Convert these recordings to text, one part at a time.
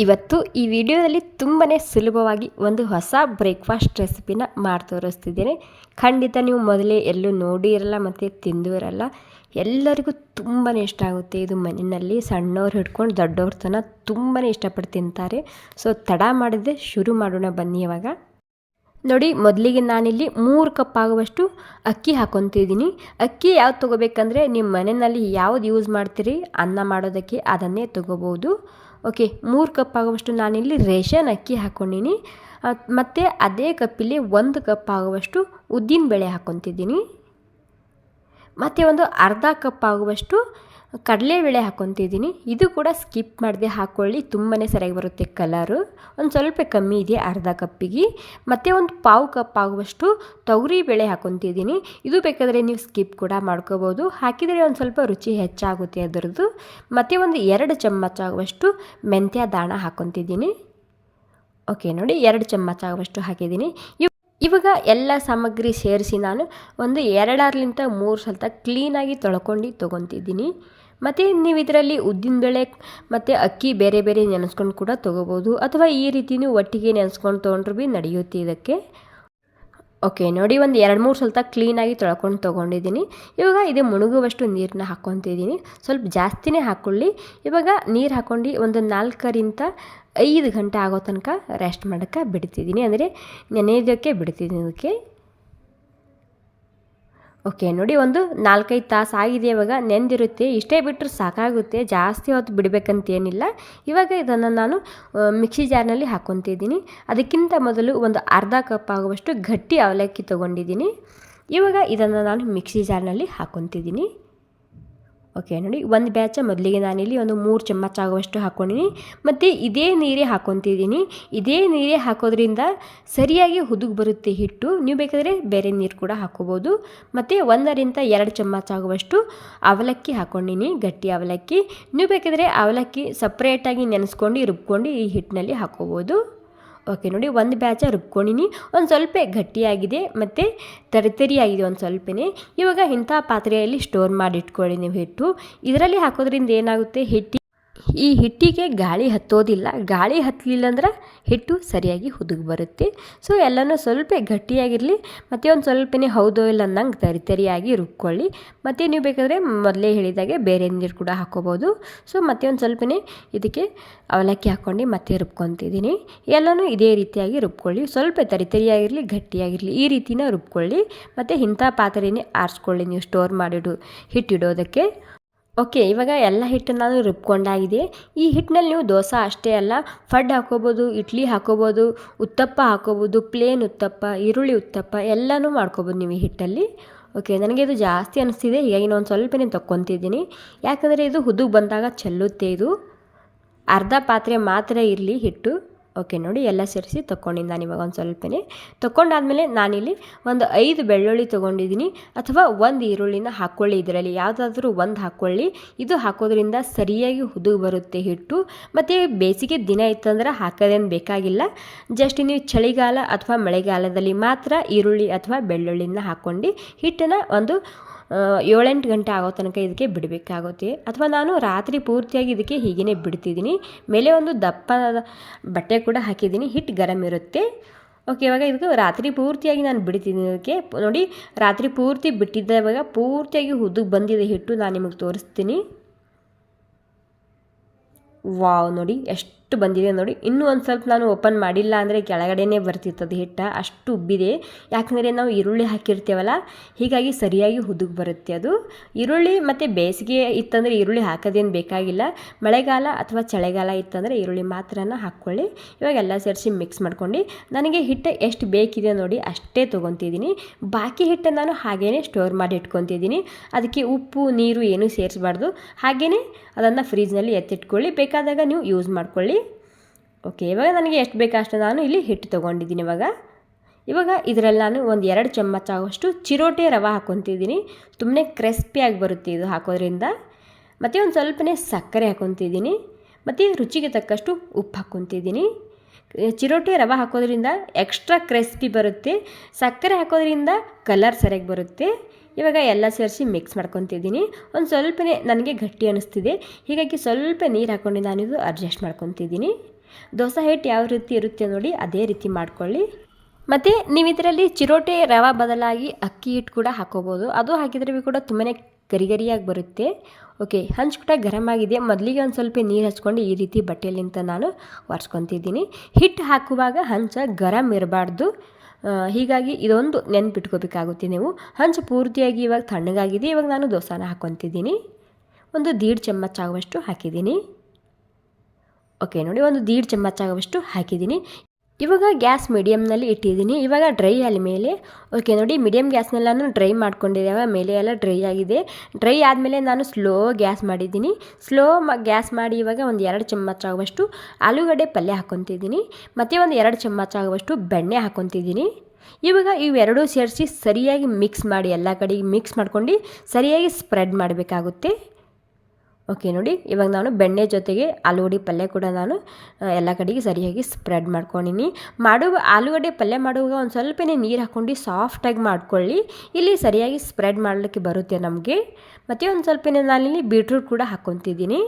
ಇವತ್ತು ಈ ವಿಡಿಯೋದಲ್ಲಿ ತುಂಬಾ ಸುಲಭವಾಗಿ ಒಂದು ಹೊಸ ಬ್ರೇಕ್ಫಾಸ್ಟ್ ರೆಸಿಪಿನ ಮಾಡಿ ತೋರಿಸ್ತಿದ್ದೇನೆ. ಖಂಡಿತ ನೀವು ಮೊದಲೇ ಎಲ್ಲೂ ನೋಡಿ ಇರಲ್ಲ ಮತ್ತು ತಿಂದು ಇರಲ್ಲ ಎಲ್ಲರಿಗೂ ತುಂಬಾ ಇಷ್ಟ ಆಗುತ್ತೆ ಇದು ಮನೆಯಲ್ಲಿ ಸಣ್ಣವ್ರು ಹಿಡ್ಕೊಂಡು ದೊಡ್ಡವ್ರ ತನಕ ತುಂಬಾ ಇಷ್ಟಪಟ್ಟು ತಿಂತಾರೆ. ಸೊ, ತಡ ಮಾಡಿದ್ರೆ ಶುರು ಮಾಡೋಣ ಬನ್ನಿ ಇವಾಗ. ನೋಡಿ, ಮೊದಲಿಗೆ ನಾನಿಲ್ಲಿ ಮೂರು ಕಪ್ ಆಗುವಷ್ಟು ಅಕ್ಕಿ ಹಾಕೊತಿದ್ದೀನಿ ಅಕ್ಕಿ ಯಾವ್ದು ತೊಗೋಬೇಕಂದ್ರೆ, ನಿಮ್ಮ ಮನೆಯಲ್ಲಿ ಯಾವ್ದು ಯೂಸ್ ಮಾಡ್ತೀರಿ, ಅನ್ನ ಮಾಡೋದಕ್ಕೆ ಅದನ್ನೇ ತೊಗೋಬೋದು. ಓಕೆ, ಮೂರು ಕಪ್ ಆಗುವಷ್ಟು ನಾನಿಲ್ಲಿ ರೇಷನ್ ಅಕ್ಕಿ ಹಾಕ್ಕೊಂಡಿನಿ ಮತ್ತು ಅದೇ ಕಪ್ಪಲ್ಲಿ ಒಂದು ಕಪ್ ಆಗುವಷ್ಟು ಉದ್ದಿನ ಬೇಳೆ ಹಾಕ್ಕೊತಿದ್ದೀನಿ ಮತ್ತು ಒಂದು ಅರ್ಧ ಕಪ್ ಆಗುವಷ್ಟು ಕಡಲೆಬೇಳೆ ಹಾಕ್ಕೊತಿದ್ದೀನಿ ಇದು ಕೂಡ ಸ್ಕಿಪ್ ಮಾಡದೆ ಹಾಕ್ಕೊಳ್ಳಿ ತುಂಬಾ ಸರಿಯಾಗಿ ಬರುತ್ತೆ ಕಲರು ಒಂದು ಸ್ವಲ್ಪ ಕಮ್ಮಿ ಇದೆ, ಅರ್ಧ ಕಪ್ಪಿಗೆ. ಮತ್ತು ಒಂದು ಪಾವು ಕಪ್ ಆಗುವಷ್ಟು ತೊಗರಿ ಬೇಳೆ ಹಾಕ್ಕೊತಿದ್ದೀನಿ ಇದು ಬೇಕಾದರೆ ನೀವು ಸ್ಕಿಪ್ ಕೂಡ ಮಾಡ್ಕೋಬೋದು. ಹಾಕಿದರೆ ಒಂದು ಸ್ವಲ್ಪ ರುಚಿ ಹೆಚ್ಚಾಗುತ್ತೆ ಅದರದ್ದು. ಮತ್ತು ಒಂದು ಎರಡು ಚಮಚ ಆಗುವಷ್ಟು ಮೆಂತ್ಯ ದಾಣ ಹಾಕ್ಕೊತಿದ್ದೀನಿ ಓಕೆ ನೋಡಿ, ಎರಡು ಚಮಚ ಆಗುವಷ್ಟು ಹಾಕಿದ್ದೀನಿ. ಇವಾಗ ಎಲ್ಲ ಸಾಮಗ್ರಿ ಸೇರಿಸಿ ನಾನು ಒಂದು ಎರಡರ್ಲಿಂತ ಮೂರು ಸಲ ಕ್ಲೀನಾಗಿ ತೊಳ್ಕೊಂಡು ತೊಗೊತಿದ್ದೀನಿ. ಮತ್ತು ನೀವು ಇದರಲ್ಲಿ ಉದ್ದಿನಬೇಳೆ ಮತ್ತು ಅಕ್ಕಿ ಬೇರೆ ಬೇರೆ ನೆನೆಸ್ಕೊಂಡು ಕೂಡ ತೊಗೋಬೋದು. ಅಥವಾ ಈ ರೀತಿಯೂ ಒಟ್ಟಿಗೆ ನೆನೆಸ್ಕೊಂಡು ತೊಗೊಂಡ್ರು ಭೀ ನಡೆಯುತ್ತೆ ಇದಕ್ಕೆ. ಓಕೆ ನೋಡಿ ಒಂದು ಎರಡು ಮೂರು ಸ್ವಲ್ಪ ಕ್ಲೀನಾಗಿ ತೊಳ್ಕೊಂಡು ತೊಗೊಂಡಿದ್ದೀನಿ. ಇವಾಗ ಇದು ಮುಳುಗುವಷ್ಟು ನೀರನ್ನ ಹಾಕ್ಕೊತಿದ್ದೀನಿ. ಸ್ವಲ್ಪ ಜಾಸ್ತಿನೇ ಹಾಕ್ಕೊಳ್ಳಿ ಇವಾಗ ನೀರು ಹಾಕ್ಕೊಂಡು ಒಂದು ನಾಲ್ಕರಿಂದ ಐದು ಗಂಟೆ ಆಗೋ ತನಕ ರೆಸ್ಟ್ ಮಾಡೋಕ್ಕೆ ಬಿಡ್ತಿದ್ದೀನಿ. ಅಂದರೆ ನೆನೆಯೋದಕ್ಕೆ ಬಿಡ್ತಿದ್ದೀನಿ ಅದಕ್ಕೆ. ಓಕೆ ನೋಡಿ ಒಂದು ನಾಲ್ಕೈದು ತಾಸು ಆಗಿದೆ ಇವಾಗ. ನೆಂದಿರುತ್ತೆ. ಇಷ್ಟೇ ಬಿಟ್ಟರೆ ಸಾಕಾಗುತ್ತೆ. ಜಾಸ್ತಿ ಹೊತ್ತು ಬಿಡಬೇಕಂತೇನಿಲ್ಲ. ಇವಾಗ ಇದನ್ನು ನಾನು ಮಿಕ್ಸಿ ಜಾರ್ನಲ್ಲಿ ಹಾಕ್ಕೊತಿದ್ದೀನಿ ಅದಕ್ಕಿಂತ ಮೊದಲು ಒಂದು ಅರ್ಧ ಕಪ್ ಆಗುವಷ್ಟು ಗಟ್ಟಿ ಅವಲಕ್ಕಿ ತೊಗೊಂಡಿದ್ದೀನಿ. ಇವಾಗ ಇದನ್ನು ನಾನು ಮಿಕ್ಸಿ ಜಾರ್ನಲ್ಲಿ ಹಾಕ್ಕೊತಿದ್ದೀನಿ ಓಕೆ ನೋಡಿ, ಒಂದು ಬ್ಯಾಚ ಮೊದಲಿಗೆ ನಾನಿಲ್ಲಿ ಒಂದು ಮೂರು ಚಮಚ ಆಗುವಷ್ಟು ಹಾಕ್ಕೊಂಡಿನಿ ಮತ್ತು ಇದೇ ನೀರೇ ಹಾಕ್ಕೊತಿದ್ದೀನಿ ಇದೇ ನೀರೇ ಹಾಕೋದ್ರಿಂದ ಸರಿಯಾಗಿ ಹುದುಗ್ ಬರುತ್ತೆ ಹಿಟ್ಟು. ನೀವು ಬೇಕಾದರೆ ಬೇರೆ ನೀರು ಕೂಡ ಹಾಕೋಬೋದು. ಮತ್ತು ಒಂದರಿಂದ ಎರಡು ಚಮಚ ಆಗುವಷ್ಟು ಅವಲಕ್ಕಿ ಹಾಕ್ಕೊಂಡಿನಿ ಗಟ್ಟಿ ಅವಲಕ್ಕಿ. ನೀವು ಬೇಕಾದರೆ ಅವಲಕ್ಕಿ ಸಪ್ರೇಟಾಗಿ ನೆನೆಸ್ಕೊಂಡು, ರುಬ್ಕೊಂಡು ಈ ಹಿಟ್ಟಿನಲ್ಲಿ ಹಾಕ್ಕೋಬೋದು ಓಕೆ, ನೋಡಿ ಒಂದು ಬ್ಯಾಚ ರುಬ್ಕೊಂಡಿನಿ. ಒಂದು ಸ್ವಲ್ಪ ಗಟ್ಟಿಯಾಗಿದೆ, ಮತ್ತು ತರಿತರಿಯಾಗಿದೆ ಒಂದು ಸ್ವಲ್ಪನೇ. ಇವಾಗ ಇಂಥ ಪಾತ್ರೆಯಲ್ಲಿ ಸ್ಟೋರ್ ಮಾಡಿ ಇಟ್ಕೊಳ್ಳಿ ನೀವು ಹಿಟ್ಟು. ಇದರಲ್ಲಿ ಹಾಕೋದ್ರಿಂದ ಏನಾಗುತ್ತೆ? ಹಿಟ್ಟಿ ಈ ಹಿಟ್ಟಿಗೆ ಗಾಳಿ ಹತ್ತೋದಿಲ್ಲ. ಗಾಳಿ ಹತ್ತಲಿಲ್ಲ ಅಂದ್ರೆ ಹಿಟ್ಟು ಸರಿಯಾಗಿ ಹುದುಗಿ ಬರುತ್ತೆ. ಸೊ ಎಲ್ಲನೂ ಸ್ವಲ್ಪ ಗಟ್ಟಿಯಾಗಿರಲಿ, ಮತ್ತು ಒಂದು ಸ್ವಲ್ಪನೇ ಹೌದೋ ಇಲ್ಲ ಅನ್ನಂಗೆ ತರಿ ತರಿಯಾಗಿ ರುಬ್ಕೊಳ್ಳಿ. ಮತ್ತು ನೀವು ಬೇಕಾದರೆ ಮೊದಲೇ ಹೇಳಿದಾಗೆ ಬೇರೆ ನೀರು ಕೂಡ ಹಾಕೋಬೋದು. ಸೊ ಮತ್ತೆ ಒಂದು ಸ್ವಲ್ಪನೇ ಇದಕ್ಕೆ ಅವಲಕ್ಕಿ ಹಾಕ್ಕೊಂಡು ಮತ್ತೆ ರುಬ್ಕೊತಿದ್ದೀನಿ. ಎಲ್ಲನೂ ಇದೇ ರೀತಿಯಾಗಿ ರುಬ್ಕೊಳ್ಳಿ. ಸ್ವಲ್ಪ ತರಿ ತರಿಯಾಗಿರಲಿ, ಗಟ್ಟಿಯಾಗಿರಲಿ, ಈ ರೀತಿನ ರುಬ್ಕೊಳ್ಳಿ. ಮತ್ತು ಇಂಥ ಪಾತ್ರೆನೇ ಆರಿಸ್ಕೊಳ್ಳಿ. ನೀವು ಸ್ಟೋರ್ ಮಾಡಿಡು, ಹಿಟ್ಟಿಡೋದಕ್ಕೆ. ಓಕೆ, ಇವಾಗ ಎಲ್ಲ ಹಿಟ್ಟು ನಾನು ರುಬ್ಕೊಂಡಾಗಿದೆ. ಈ ಹಿಟ್ಟಿನಲ್ಲಿ ನೀವು ದೋಸೆ ಅಷ್ಟೇ ಅಲ್ಲ, ಫಡ್ ಹಾಕೋಬೋದು, ಇಡ್ಲಿ ಹಾಕೋಬೋದು, ಉತ್ತಪ್ಪ ಹಾಕೋಬೋದು, ಪ್ಲೇನ್ ಉತ್ತಪ್ಪ, ಈರುಳ್ಳಿ ಉತ್ತಪ್ಪ, ಎಲ್ಲನೂ ಮಾಡ್ಕೋಬೋದು ನೀವು ಈ ಹಿಟ್ಟಲ್ಲಿ. ಓಕೆ, ನನಗೆ ಇದು ಜಾಸ್ತಿ ಅನಿಸ್ತಿದೆ, ಹೀಗಾಗಿ ನಾನು ಸ್ವಲ್ಪನೇ ತೊಗೊತಿದ್ದೀನಿ ಯಾಕಂದರೆ ಇದು ಹುದುಗ್ ಬಂದಾಗ ಚೆಲ್ಲುತ್ತೆ ಇದು. ಅರ್ಧ ಪಾತ್ರೆ ಮಾತ್ರ ಇರಲಿ ಹಿಟ್ಟು. ಓಕೆ, ನೋಡಿ ಎಲ್ಲ ಸೇರಿಸಿ ತೊಗೊಂಡಿದ್ದು ನಾನು ಇವಾಗ ಒಂದು ಸ್ವಲ್ಪನೇ. ತೊಗೊಂಡಾದಮೇಲೆ ನಾನಿಲ್ಲಿ ಒಂದು ಐದು ಬೆಳ್ಳುಳ್ಳಿ ತೊಗೊಂಡಿದ್ದೀನಿ ಅಥವಾ ಒಂದು ಈರುಳ್ಳಿನ ಹಾಕ್ಕೊಳ್ಳಿ ಇದರಲ್ಲಿ. ಯಾವುದಾದ್ರೂ ಒಂದು ಹಾಕ್ಕೊಳ್ಳಿ ಇದು ಹಾಕೋದ್ರಿಂದ ಸರಿಯಾಗಿ ಹುದು ಬರುತ್ತೆ ಹಿಟ್ಟು. ಮತ್ತು ಬೇಸಿಗೆ ದಿನ ಇತ್ತಂದ್ರೆ ಹಾಕೋದೇನು ಬೇಕಾಗಿಲ್ಲ. ಜಸ್ಟ್ ನೀವು ಚಳಿಗಾಲ ಅಥವಾ ಮಳೆಗಾಲದಲ್ಲಿ ಮಾತ್ರ ಈರುಳ್ಳಿ ಅಥವಾ ಬೆಳ್ಳುಳ್ಳಿನ ಹಾಕ್ಕೊಂಡು ಹಿಟ್ಟನ್ನು ಒಂದು ಏಳೆಂಟು ಗಂಟೆ ಆಗೋ ತನಕ ಇದಕ್ಕೆ ಬಿಡಬೇಕಾಗುತ್ತೆ. ಅಥವಾ ನಾನು ರಾತ್ರಿ ಪೂರ್ತಿಯಾಗಿ ಇದಕ್ಕೆ ಹೀಗೇ ಬಿಡ್ತಿದ್ದೀನಿ. ಮೇಲೆ ಒಂದು ದಪ್ಪ ಬಟ್ಟೆ ಕೂಡ ಹಾಕಿದ್ದೀನಿ. ಹಿಟ್ಟು ಗರಂ ಇರುತ್ತೆ. ಓಕೆ, ಇವಾಗ ಇದಕ್ಕೆ ರಾತ್ರಿ ಪೂರ್ತಿಯಾಗಿ ನಾನು ಬಿಡ್ತಿದ್ದೀನಿ ಇದಕ್ಕೆ. ನೋಡಿ, ರಾತ್ರಿ ಪೂರ್ತಿ ಬಿಟ್ಟಿದ್ದೆ ಇವಾಗ ಪೂರ್ತಿಯಾಗಿ ಹುದುಗ್ ಬಂದಿದೆ ಹಿಟ್ಟು, ನಾನು ನಿಮಗೆ ತೋರಿಸ್ತೀನಿ. ವಾವ್, ನೋಡಿ, ಎಷ್ಟು ಅಷ್ಟು ಬಂದಿದೆ ನೋಡಿ. ಇನ್ನೂ ಒಂದು ಸ್ವಲ್ಪ ನಾನು ಓಪನ್ ಮಾಡಿಲ್ಲ ಅಂದರೆ ಕೆಳಗಡೆನೇ ಬರ್ತಿರ್ತದೆ ಹಿಟ್ಟ. ಅಷ್ಟು ಉಬ್ಬಿದೆ. ಯಾಕಂದರೆ ನಾವು ಈರುಳ್ಳಿ ಹಾಕಿರ್ತೀವಲ್ಲ, ಹೀಗಾಗಿ ಸರಿಯಾಗಿ ಹುದುಗ್ ಬರುತ್ತೆ ಅದು. ಈರುಳ್ಳಿ ಮತ್ತು ಬೇಸಿಗೆ ಇತ್ತಂದರೆ ಈರುಳ್ಳಿ ಹಾಕೋದೇನು ಬೇಕಾಗಿಲ್ಲ. ಮಳೆಗಾಲ ಅಥವಾ ಚಳಿಗಾಲ ಇತ್ತಂದರೆ ಈರುಳ್ಳಿ ಮಾತ್ರನ ಹಾಕ್ಕೊಳ್ಳಿ. ಇವಾಗ ಎಲ್ಲ ಸೇರಿಸಿ ಮಿಕ್ಸ್ ಮಾಡ್ಕೊಂಡು. ನನಗೆ ಹಿಟ್ಟು ಎಷ್ಟು ಬೇಕಿದೆ ನೋಡಿ ಅಷ್ಟೇ ತೊಗೊತಿದ್ದೀನಿ. ಬಾಕಿ ಹಿಟ್ಟನ್ನು ನಾನು ಹಾಗೇ ಸ್ಟೋರ್ ಮಾಡಿ ಇಟ್ಕೊತಿದ್ದೀನಿ. ಅದಕ್ಕೆ ಉಪ್ಪು, ನೀರು ಏನೂ ಸೇರಿಸಬಾರ್ದು. ಹಾಗೆಯೇ ಅದನ್ನು ಫ್ರಿಜ್ನಲ್ಲಿ ಎತ್ತಿಟ್ಕೊಳ್ಳಿ. ಬೇಕಾದಾಗ ನೀವು ಯೂಸ್ ಮಾಡ್ಕೊಳ್ಳಿ. ಓಕೆ ಇವಾಗ ನನಗೆ ಎಷ್ಟು ಬೇಕು ಅಷ್ಟು ನಾನು ಇಲ್ಲಿ ಹಿಟ್ಟು ತೊಗೊಂಡಿದ್ದೀನಿ ಇವಾಗ. ಇವಾಗ ಇದರಲ್ಲಿ ನಾನು ಒಂದು ಎರಡು ಚಮಚ ಆಗುವಷ್ಟು ಚಿರೋಟೆ ರವೆ ಹಾಕ್ಕೊತಿದ್ದೀನಿ. ತುಂಬನೇ ಕ್ರಿಸ್ಪಿಯಾಗಿ ಬರುತ್ತೆ ಇದು ಹಾಕೋದ್ರಿಂದ. ಮತ್ತು ಒಂದು ಸ್ವಲ್ಪನೇ ಸಕ್ಕರೆ ಹಾಕ್ಕೊತಿದ್ದೀನಿ. ಮತ್ತು ರುಚಿಗೆ ತಕ್ಕಷ್ಟು ಉಪ್ಪು ಹಾಕ್ಕೊತಿದ್ದೀನಿ. ಚಿರೋಟೆ ರವೆ ಹಾಕೋದ್ರಿಂದ ಎಕ್ಸ್ಟ್ರಾ ಕ್ರಿಸ್ಪಿ ಬರುತ್ತೆ. ಸಕ್ಕರೆ ಹಾಕೋದ್ರಿಂದ ಕಲರ್ ಸರಿಯಾಗಿ ಬರುತ್ತೆ. ಇವಾಗ ಎಲ್ಲ ಸೇರಿಸಿ ಮಿಕ್ಸ್ ಮಾಡ್ಕೊತಿದ್ದೀನಿ. ಒಂದು ಸ್ವಲ್ಪನೇ ನನಗೆ ಗಟ್ಟಿ ಅನ್ನಿಸ್ತಿದೆ ಹೀಗಾಗಿ ಸ್ವಲ್ಪ ನೀರು ಹಾಕ್ಕೊಂಡು ನಾನಿದು ಅಡ್ಜಸ್ಟ್ ಮಾಡ್ಕೊತಿದ್ದೀನಿ. ದೋಸೆ ಹಿಟ್ಟು ಯಾವ ರೀತಿ ಇರುತ್ತೆ ನೋಡಿ ಅದೇ ರೀತಿ ಮಾಡ್ಕೊಳ್ಳಿ. ಮತ್ತು ನೀವು ಇದರಲ್ಲಿ ಚಿರೋಟೆ ರವೆ ಬದಲಾಗಿ ಅಕ್ಕಿ ಹಿಟ್ಟು ಕೂಡ ಹಾಕೋಬೋದು. ಅದು ಹಾಕಿದ್ರೆ ಕೂಡ ತುಂಬಾ ಗರಿ ಗರಿಯಾಗಿ ಬರುತ್ತೆ. ಓಕೆ, ಹಂಚು ಕೂಡ ಗರಮ್ ಆಗಿದೆ. ಮೊದಲಿಗೆ ಒಂದು ಸ್ವಲ್ಪ ನೀರು ಹಚ್ಕೊಂಡು ಈ ರೀತಿ ಬಟ್ಟೆಯಲ್ಲಿಂತ ನಾನು ಒರೆಸ್ಕೊತಿದ್ದೀನಿ. ಹಿಟ್ಟು ಹಾಕುವಾಗ ಹಂಚ ಗರಮ್ ಇರಬಾರ್ದು. ಹೀಗಾಗಿ ಇದೊಂದು ನೆನ್ಪಿಟ್ಕೋಬೇಕಾಗುತ್ತೆ ನೀವು. ಹಂಚು ಪೂರ್ತಿಯಾಗಿ ಇವಾಗ ತಣ್ಣಗಾಗಿದೆ. ಇವಾಗ ನಾನು ದೋಸಾನ ಹಾಕ್ಕೊತಿದ್ದೀನಿ. ಒಂದು ದೀಡ್ ಚಮಚ ಆಗುವಷ್ಟು ಹಾಕಿದ್ದೀನಿ. ಓಕೆ, ನೋಡಿ ಒಂದು ದೀಡ್ ಚಮಚ ಆಗುವಷ್ಟು ಹಾಕಿದ್ದೀನಿ. ಇವಾಗ ಗ್ಯಾಸ್ ಮೀಡಿಯಮ್ನಲ್ಲಿ ಇಟ್ಟಿದ್ದೀನಿ. ಇವಾಗ ಡ್ರೈ ಆದ ಮೇಲೆ, ಓಕೆ, ನೋಡಿ ಮೀಡಿಯಮ್ ಗ್ಯಾಸ್ನೆಲ್ಲ ಡ್ರೈ ಮಾಡ್ಕೊಂಡಿದ್ದೇವೆ. ಮೇಲೆ ಎಲ್ಲ ಡ್ರೈ ಆಗಿದೆ. ಡ್ರೈ ಆದಮೇಲೆ ನಾನು ಸ್ಲೋ ಗ್ಯಾಸ್ ಮಾಡಿದ್ದೀನಿ. ಸ್ಲೋ ಮ, ಗ್ಯಾಸ್ ಮಾಡಿ ಇವಾಗ ಒಂದು ಎರಡು ಚಮಚ ಆಗುವಷ್ಟು ಆಲೂಗಡ್ಡೆ ಪಲ್ಯ ಹಾಕ್ಕೊತಿದ್ದೀನಿ. ಮತ್ತು ಒಂದು ಎರಡು ಚಮಚ ಆಗುವಷ್ಟು ಬೆಣ್ಣೆ ಹಾಕ್ಕೊತಿದ್ದೀನಿ. ಇವಾಗ ಇವೆರಡೂ ಸೇರಿಸಿ ಸರಿಯಾಗಿ ಮಿಕ್ಸ್ ಮಾಡಿ, ಎಲ್ಲ ಕಡೆಗೆ ಮಿಕ್ಸ್ ಮಾಡ್ಕೊಂಡು ಸರಿಯಾಗಿ ಸ್ಪ್ರೆಡ್ ಮಾಡಬೇಕಾಗುತ್ತೆ. ಓಕೆ, ನೋಡಿ. ಇವಾಗ ನಾನು ಬೆಣ್ಣೆ ಜೊತೆಗೆ ಆಲೂಗಡ್ಡೆ ಪಲ್ಯ ಕೂಡ ನಾನು ಎಲ್ಲ ಕಡೆಗೆ ಸರಿಯಾಗಿ ಸ್ಪ್ರೆಡ್ ಮಾಡ್ಕೊಂಡಿನಿ. ಮಾಡುವ ಆಲೂಗಡ್ಡೆ ಪಲ್ಯ ಮಾಡುವಾಗ ಒಂದು ಸ್ವಲ್ಪನೇ ನೀರು ಹಾಕ್ಕೊಂಡು ಸಾಫ್ಟಾಗಿ ಮಾಡ್ಕೊಳ್ಳಿ. ಇಲ್ಲಿ ಸರಿಯಾಗಿ ಸ್ಪ್ರೆಡ್ ಮಾಡಲಿಕ್ಕೆ ಬರುತ್ತೆ ನಮಗೆ. ಮತ್ತು ಒಂದು ಸ್ವಲ್ಪನೇ ನಾನಿಲ್ಲಿ ಬೀಟ್ರೂಟ್ ಕೂಡ ಹಾಕ್ಕೊತಿದ್ದೀನಿ.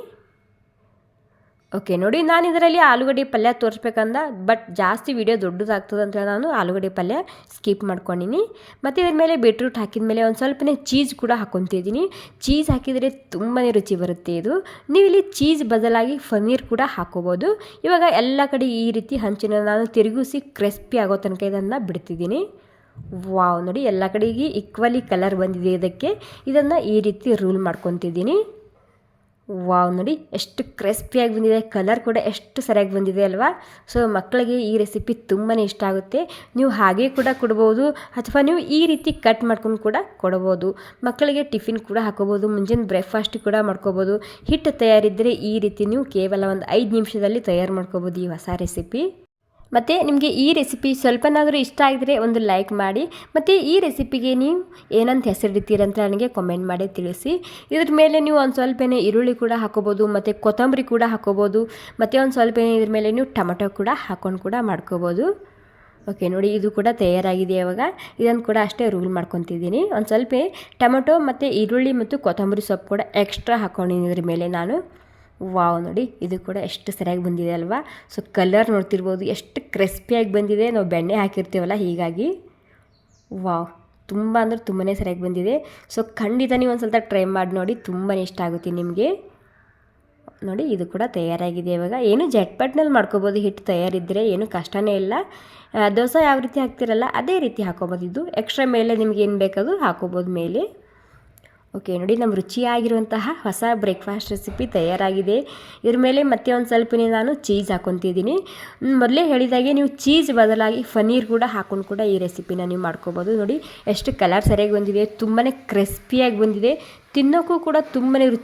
ಓಕೆ ನೋಡಿ ನಾನು ಇದರಲ್ಲಿ ಆಲೂಗಡ್ಡೆ ಪಲ್ಯ ತೋರಿಸ್ಬೇಕಂದ ಬಟ್ ಜಾಸ್ತಿ ವೀಡಿಯೋ ದೊಡ್ಡದಾಗ್ತದೆ ಅಂತ ನಾನು ಆಲೂಗಡ್ಡೆ ಪಲ್ಯ ಸ್ಕಿಪ್ ಮಾಡ್ಕೊಂಡಿನಿ. ಮತ್ತು ಇದ್ರ ಮೇಲೆ ಬೀಟ್ರೂಟ್ ಹಾಕಿದ ಮೇಲೆ ಒಂದು ಸ್ವಲ್ಪನೇ ಚೀಸ್ ಕೂಡ ಹಾಕ್ಕೊತಿದ್ದೀನಿ ಚೀಸ್ ಹಾಕಿದರೆ ತುಂಬಾ ರುಚಿ ಬರುತ್ತೆ ಇದು. ನೀವು ಇಲ್ಲಿ ಚೀಸ್ ಬದಲಾಗಿ ಪನ್ನೀರ್ ಕೂಡ ಹಾಕೋಬೋದು. ಇವಾಗ ಎಲ್ಲ ಕಡೆ ಈ ರೀತಿ ಹಂಚಿನ ನಾನು ತಿರುಗಿಸಿ ಕ್ರಿಸ್ಪಿ ಆಗೋ ತನಕ ಇದನ್ನು ಬಿಡ್ತಿದ್ದೀನಿ. ವಾವ್ ನೋಡಿ, ಎಲ್ಲ ಕಡೆಗೆ ಈಕ್ವಲಿ ಕಲರ್ ಬಂದಿದೆ ಇದಕ್ಕೆ. ಇದನ್ನು ಈ ರೀತಿ ರೂಲ್ ಮಾಡ್ಕೊತಿದ್ದೀನಿ. ವಾವ್, ನೋಡಿ, ಎಷ್ಟು ಕ್ರಿಸ್ಪಿಯಾಗಿ ಬಂದಿದೆ ಕಲರ್ ಕೂಡ ಎಷ್ಟು ಸರಿಯಾಗಿ ಬಂದಿದೆ ಅಲ್ವಾ? ಸೊ ಮಕ್ಕಳಿಗೆ ಈ ರೆಸಿಪಿ ತುಂಬಾ ಇಷ್ಟ ಆಗುತ್ತೆ. ನೀವು ಹಾಗೆ ಕೂಡ ಕೊಡ್ಬೋದು, ಅಥವಾ ನೀವು ಈ ರೀತಿ ಕಟ್ ಮಾಡ್ಕೊಂಡು ಕೂಡ ಕೊಡ್ಬೋದು. ಮಕ್ಕಳಿಗೆ ಟಿಫಿನ್ ಕೂಡ ಹಾಕೋಬೋದು, ಮುಂಜಾನೆ ಬ್ರೇಕ್ಫಾಸ್ಟ್ ಕೂಡ ಮಾಡ್ಕೋಬೋದು. ಹಿಟ್ಟು ತಯಾರಿದ್ದರೆ ಈ ರೀತಿ ನೀವು ಕೇವಲ ಒಂದು ಐದು ನಿಮಿಷದಲ್ಲಿ ತಯಾರು ಮಾಡ್ಕೋಬೋದು ಈ ಹೊಸ ರೆಸಿಪಿ ಮತ್ತು ನಿಮಗೆ ಈ ರೆಸಿಪಿ ಸ್ವಲ್ಪನಾದರೂ ಇಷ್ಟ ಆಗಿದ್ರೆ ಒಂದು ಲೈಕ್ ಮಾಡಿ, ಮತ್ತು ಈ ರೆಸಿಪಿಗೆ ನೀವು ಏನಂತ ಹೆಸರಿಡ್ತೀರಂತ ನನಗೆ ಕಮೆಂಟ್ ಮಾಡಿ ತಿಳಿಸಿ. ಇದ್ರ ಮೇಲೆ ನೀವು ಒಂದು ಸ್ವಲ್ಪನೇ ಈರುಳ್ಳಿ ಕೂಡ ಹಾಕೋಬೋದು, ಮತ್ತು ಕೊತ್ತಂಬರಿ ಕೂಡ ಹಾಕೋಬೋದು, ಮತ್ತು ಒಂದು ಸ್ವಲ್ಪನೇ ಇದ್ರ ಮೇಲೆ ನೀವು ಟೊಮೆಟೊ ಕೂಡ ಹಾಕೊಂಡು ಕೂಡ ಮಾಡ್ಕೋಬೋದು. ಓಕೆ ನೋಡಿ ಇದು ಕೂಡ ತಯಾರಾಗಿದೆ ಇವಾಗ. ಇದನ್ನು ಕೂಡ ಅಷ್ಟೇ ರೂಲ್ ಮಾಡ್ಕೊತಿದ್ದೀನಿ. ಒಂದು ಸ್ವಲ್ಪ ಟೊಮೆಟೊ ಮತ್ತು ಈರುಳ್ಳಿ ಮತ್ತು ಕೊತ್ತಂಬರಿ ಸೊಪ್ಪು ಕೂಡ ಎಕ್ಸ್ಟ್ರಾ ಹಾಕ್ಕೊಂಡಿದ್ದೀನಿ ಇದ್ರ ಮೇಲೆ ನಾನು. ವಾವ್ ನೋಡಿ, ಇದು ಕೂಡ ಎಷ್ಟು ಸರಿಯಾಗಿ ಬಂದಿದೆ ಅಲ್ವಾ? ಸೊ ಕಲರ್ ನೋಡ್ತಿರ್ಬೋದು, ಎಷ್ಟು ಕ್ರಿಸ್ಪಿಯಾಗಿ ಬಂದಿದೆ. ನಾವು ಬೆಣ್ಣೆ ಹಾಕಿರ್ತೀವಲ್ಲ, ಹೀಗಾಗಿ. ವಾವ್, ತುಂಬ ಅಂದರೆ ತುಂಬಾ ಸರಿಯಾಗಿ ಬಂದಿದೆ. ಸೊ ಖಂಡಿತ ನೀವು ಒಂದು ಸ್ವಲ್ಪ ಟ್ರೈ ಮಾಡಿ ನೋಡಿ ತುಂಬಾ ಇಷ್ಟ ಆಗುತ್ತೆ ನಿಮಗೆ. ನೋಡಿ, ಇದು ಕೂಡ ತಯಾರಾಗಿದೆ ಇವಾಗ. ಏನು ಜಟ್ಪಟ್ನಲ್ಲಿ ಮಾಡ್ಕೋಬೋದು, ಹಿಟ್ಟು ತಯಾರಿದ್ದರೆ ಏನು ಕಷ್ಟನೇ ಇಲ್ಲ. ದೋಸೆ ಯಾವ ರೀತಿ ಹಾಕ್ತಿರಲ್ಲ, ಅದೇ ರೀತಿ ಹಾಕೋಬೋದು. ಇದು ಎಕ್ಸ್ಟ್ರಾ ಮೇಲೆ ನಿಮ್ಗೆ ಏನು ಬೇಕದು ಹಾಕೋಬೋದು ಮೇಲೆ. ಓಕೆ, ನೋಡಿ ನಮ್ಮ ರುಚಿಯಾಗಿರುವಂತಹ ಹೊಸ ಬ್ರೇಕ್ಫಾಸ್ಟ್ ರೆಸಿಪಿ ತಯಾರಾಗಿದೆ. ಇದ್ರ ಮೇಲೆ ಮತ್ತೆ ಒಂದು ಸ್ವಲ್ಪನೇ ನಾನು ಚೀಸ್ ಹಾಕೊತಿದ್ದೀನಿ. ಮೊದಲೇ ಹೇಳಿದಾಗೆ ನೀವು ಚೀಸ್ ಬದಲಾಗಿ ಪನ್ನೀರ್ ಕೂಡ ಹಾಕೊಂಡು ಕೂಡ ಈ ರೆಸಿಪಿನ ನೀವು ಮಾಡ್ಕೋಬೋದು. ನೋಡಿ, ಎಷ್ಟು ಕಲರ್ ಸರಿಯಾಗಿ ಬಂದಿದೆ ತುಂಬಾ ಕ್ರಿಸ್ಪಿಯಾಗಿ ಬಂದಿದೆ. ತಿನ್ನೋಕ್ಕೂ ಕೂಡ ತುಂಬಾ ರುಚಿ